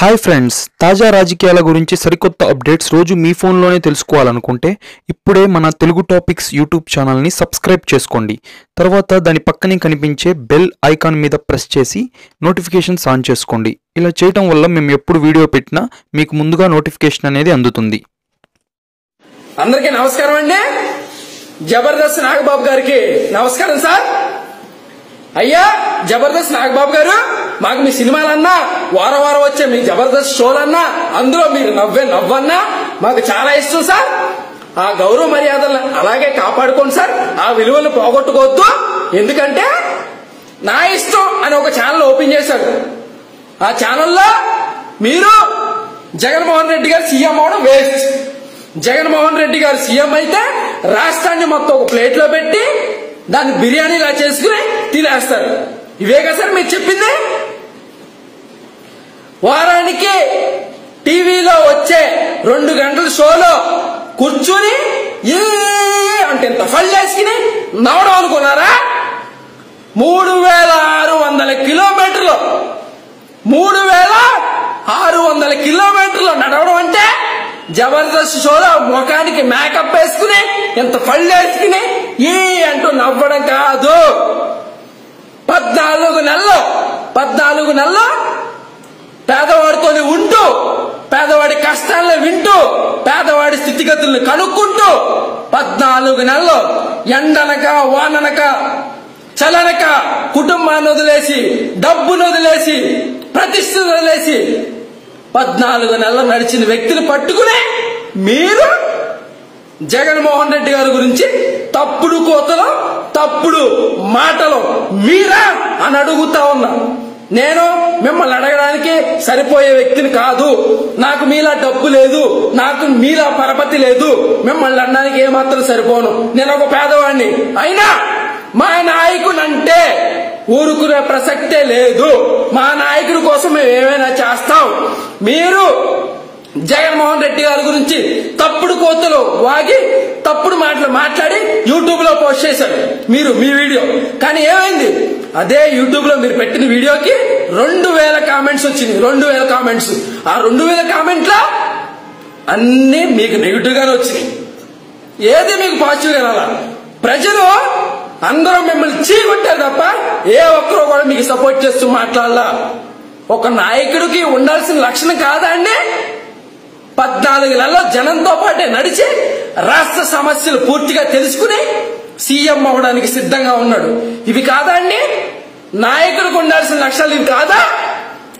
Hi friends తాజా రాజకీయాల గురించి సరికొత్త అప్డేట్స్ రోజు మీ ఫోన్లోనే తెలుసుకోవాలనుకుంటే ఇప్పుడే మన తెలుగు టాపిక్స్ యూట్యూబ్ ఛానల్ని సబ్స్క్రైబ్ చేసుకోండి. తర్వాత దాని పక్కనే కనిపించే బెల్ ఐకాన్ మీద ప్రెస్ చేసి నోటిఫికేషన్స్ ఆన్ చేసుకోండి. ఇలా చేయటం వల్ల మేము ఎప్పుడు వీడియో పెట్టినా మీకు ముందుగా నోటిఫికేషన్ అనేది అందుతుంది. అందరికీ నమస్కారం అండి. జబర్దస్త్ నాగబాబు గారికి నమస్కారం సార్. అయ్యా జబర్దస్త్ నాగబాబు గారు మాకు మీ సినిమాలన్నా వారం వారం వచ్చే మీ జబర్దస్త్ షోలన్నా అందులో మీరు నవ్వే నవ్వన్నా మాకు చాలా ఇష్టం సార్. ఆ గౌరవ మర్యాదలను అలాగే కాపాడుకోండి సార్. ఆ విలువలు పోగొట్టుకోవద్దు. ఎందుకంటే నా ఇష్టం అని ఒక ఛానల్ ఓపెన్ చేశాడు. ఆ ఛానల్లో మీరు జగన్మోహన్ రెడ్డి గారు సీఎం అవడం వేస్ట్ జగన్మోహన్ రెడ్డి గారు సీఎం అయితే రాష్ట్రాన్ని మొత్తం ఒక ప్లేట్లో పెట్టి దాన్ని బిర్యానీలా చేసుకుని తినేస్తారు. ఇవే కదా సార్ మీరు చెప్పింది? వారానికి టీవీలో వచ్చే రెండు గంటల షోలో కూర్చుని ఏ అంటే ఇంత ఫళ్ళేసుకుని నవ్వడం అనుకున్నారా? మూడు వేల ఆరు వందల కిలోమీటర్లు. మూడు వేల ఆరు వందల కిలోమీటర్లు నడవడం అంటే జబర్దస్త్ షోలో ముఖానికి మేకప్ వేసుకుని ఇంత ఫళ్ళు వేసుకుని ఏ అంటూ నవ్వడం కాదు. నెలలు పద్నాలుగు నెలలు పేదవాడితోనే ఉంటూ పేదవాడి కష్టాలను వింటూ పేదవాడి స్థితిగతులను కనుక్కుంటూ పద్నాలుగు నెలలు ఎండనక వాననక చలనక కుటుంబాన్ని వదిలేసి డబ్బును వదిలేసి ప్రతిష్టను వదిలేసి పద్నాలుగు నెలలు నడిచిన వ్యక్తిని పట్టుకునే మీరు జగన్మోహన్ రెడ్డి గారి గురించి తప్పుడు కోతలో తప్పుడు మాటలు మీరా అని అడుగుతా ఉన్నా. నేను మిమ్మల్ని అడగడానికి సరిపోయే వ్యక్తిని కాదు. నాకు మీలా డబ్బు లేదు. నాకు మీలా పరపతి లేదు. మిమ్మల్ని అనడానికి ఏమాత్రం సరిపోను. నేను ఒక పేదవాడిని. అయినా మా నాయకునంటే ఊరుకునే ప్రసక్తే లేదు. మా నాయకుడి కోసం మేము ఏమైనా చేస్తాం? మీరు జగన్మోహన్ రెడ్డి గారి గురించి తప్పుడు కోతలు వాగి తప్పుడు మాటలు మాట్లాడి యూట్యూబ్ పోస్ట్ చేశారు. మీరు మీ వీడియో. కానీ ఏమైంది? అదే యూట్యూబ్లో మీరు పెట్టిన వీడియోకి రెండు వేల కామెంట్స్ వచ్చింది రెండు వేల కామెంట్స్ ఆ రెండు వేల కామెంట్ల అన్ని మీకు నెగిటివ్ గానే వచ్చినాయి. ఏది మీకు పాజిటివ్గా రాలా? ప్రజలు అందరూ మిమ్మల్ని చీకొట్టారు తప్ప ఏ ఒక్కరు కూడా మీకు సపోర్ట్ చేస్తూ మాట్లాడాల. ఒక నాయకుడికి ఉండాల్సిన లక్షణం కాదా అండి? పద్నాలుగు నెలల జనంతో పాటే నడిచి రాష్ట్ర సమస్యలు పూర్తిగా తెలుసుకుని సీఎం అవడానికి సిద్ధంగా ఉన్నాడు. ఇవి కాదా అండి? నాయకుడికి ఉండాల్సిన లక్ష్యాలు ఇవి కాదా?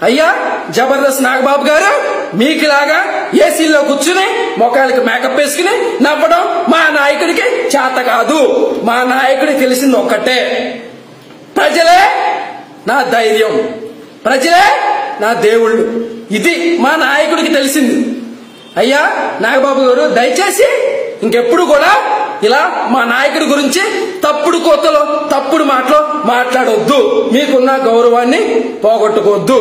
అయ్యా జబర్దస్త్ నాగబాబు గారు మీకులాగా ఏసీలో కూర్చుని మొఖాలకి మేకప్ వేసుకుని నవ్వడం మా నాయకుడికి చేత కాదు. మా నాయకుడికి తెలిసింది ఒక్కటే. ప్రజలే నా ధైర్యం. ప్రజలే నా దేవుళ్ళు. ఇది మా నాయకుడికి తెలిసింది. అయ్యా నాగబాబు గారు దయచేసి ఇంకెప్పుడు కూడా ఇలా మా నాయకుడి గురించి తప్పుడు కోతలో తప్పుడు మాటలో మాట్లాడొద్దు. మీకున్న గౌరవాన్ని పోగొట్టుకోవద్దు.